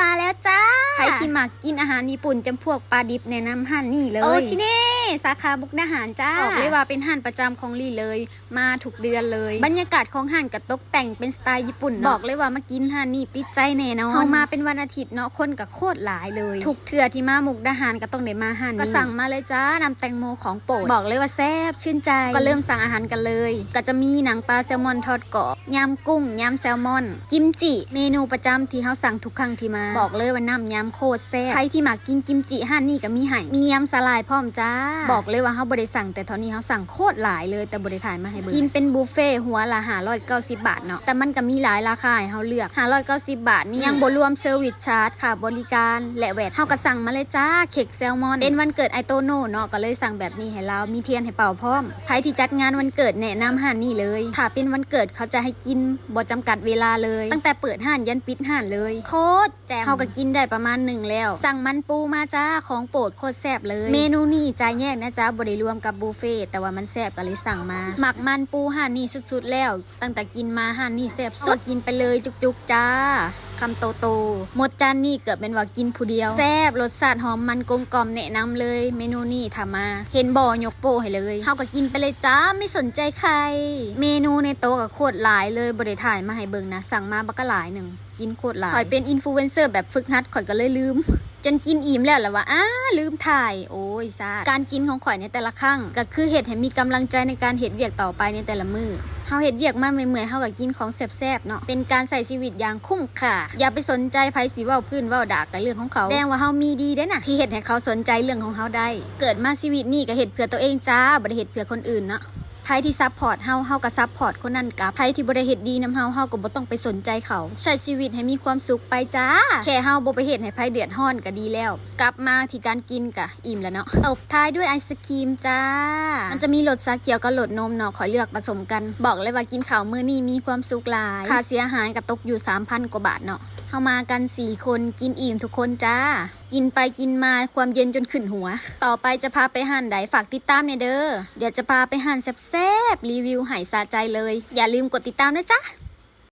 มาแล้วจ้าใครที่มักกินอาหารญี่ปุ่นจำพวกปลาดิบแนะนำห้านนี่เลย โอชิเน่ สาขาบุกดาหารจ้าบอกเลยว่าเป็นห้านประจำของลี่เลย มาถูกเดือนเลย บรรยากาศของห้านกับตกแต่งเป็นสไตล์ญี่ปุ่นเนาะบอกเลยว่ามากินห้านนี่ติดใจแน่นอนเฮามาเป็นวันอาทิตย์เนาะคนกับโคตรหลายเลยทุกเทื่อที่มามุกดาหารก็ต้องได้มาห้านนี้ก็สั่งมาเลยจ้านำแตงโมของโปรดบอกเลยว่าแซ่บชื่นใจ ก็เริ่มสั่งอาหารกันเลย ก็จะมีหนังปลาแซลมอนทอดกรอบยำกุ้งยำแซลมอน กิมจิ เมนูประจำที่เฮาสั่งทุกครั้งที่มา บอกเลยว่าน้ำยำโคตรแซ่บใครที่มักกินกิมจิห้านนี่ก็มีให้มียำสลายพร้อมจ้าบอกเลยว่าเฮาบ่ได้สั่งแต่เท่านี้เฮาสั่งโคตรหลายเลยแต่บ่ได้ถ่ายมาให้เบิ่งกินเป็นบุฟเฟ่ต์หัวละ590 บาทเนาะแต่มันก็มีหลายราคาให้เฮาเลือก 590 บาทนี่ยังบ่รวมเซอร์วิสชาร์จค่ะบริการและแวดเฮาก็สั่งมาเลยจ้าเค้กแซลมอนเป็นวันเกิดไอโตโน่เนาะก็เลยสั่งแบบนี้ให้เรามีเทียนให้เป่าพร้อมใครที่จัดงานวันเกิดแนะนำห้านนี่เลยถ้าเป็นวันเกิดเขาจะให้กินบ่จำกัดเวลาเลย ตั้งแต่เปิดห้านยันปิดห้านเลยโคตรแจ่มเฮาก็กินได้ประมาณหนึ่งแล้ว สั่งมันปูมาจ้าของโปรดโคตรแซ่บเลย เมนูนี่จ่ายแยกนะจ๊ะบ่ได้รวมกับบุฟเฟ่ต์แต่ว่ามันแซ่บก็เลยสั่งมา หมักมันปูห้านนี่สุดๆแล้ว ตั้งแต่กินมาห้านนี่แซ่บสุดกินไปเลยจุกๆจ้าคำโตโตๆหมดจานนี่เกือบเป็นว่ากินผู้เดียว แซ่บรสชาติหอมมันกลมกล่อมแนะนำเลย เมนูนี่ทำมา เห็นบ่อยกโปให้เลยเฮาก็กินไปเลยจ้าไม่สนใจใคร เมนูในโต๊ะก็โคตรหลายเลยบริถ่ายมาให้เบิ่งนะ สั่งมาบักก็หลายหนึ่งกินโคตรหลายข่อยเป็นอินฟลูเอนเซอร์แบบฝึกหัดข่อยก็เลยลืม จนกินอิ่มแล้วแหละว่าอ้าลืมถ่าย โอ้ยซาการกินของข่อยในแต่ละครั้งก็คือเห็ดให้มีกำลังใจในการเห็ดเวียกต่อไปในแต่ละมือเฮาเห็ดเวียกมาเมื่อยๆเฮาก็กินของแซ่บๆเนาะ เป็นการใส่ชีวิตอย่างคุ้มค่า อย่าไปสนใจไผสิเว้าพื้นเว้าด่ากันเรื่องของเขาแสดงว่าเฮามีดีเด้น่ะ ที่เห็ดให้เขาสนใจเรื่องของเฮาได้ เกิดมาชีวิตนี่ก็เห็ดเพื่อตัวเองจ้าบ่ได้เห็ดเพื่อคนอื่นเนาะ ไพ่ที่ซับพอร์ตเฮาเฮาก็ซับพอร์ตคนนั้นกับไพ่ที่บ่ได้เฮ็ดดีนำเฮาเฮาก็บ่ต้องไปสนใจเขา ใช้ชีวิตให้มีความสุขไปจ้า แค่เฮาบ่ไปเฮ็ดให้ไผเดือดร้อนก็ดีแล้ว กลับมาที่การกินกะอิ่มแล้วเนาะตบท้ายด้วยไอศครีมจ้า มันจะมีรสชาเขียวกับรสนมเนาะขอเลือกผสมกัน บอกเลยว่ากินข้าวมื้อนี้มีความสุขหลาย ค่าเสียหายก็ตกอยู่3,000กว่าบาทเนาะามากัน4คนกินอิ่มทุกคนจ้า กินไปกินมาความเย็นจนขึ้นหัว ต่อไปจะพาไปหันไดฝากติดตามเนี่ยเด้อ เดี๋ยวจะพาไปหันแซ่บๆรีวิวหายสาใจเลย อย่าลืมกดติดตามนะจ๊ะ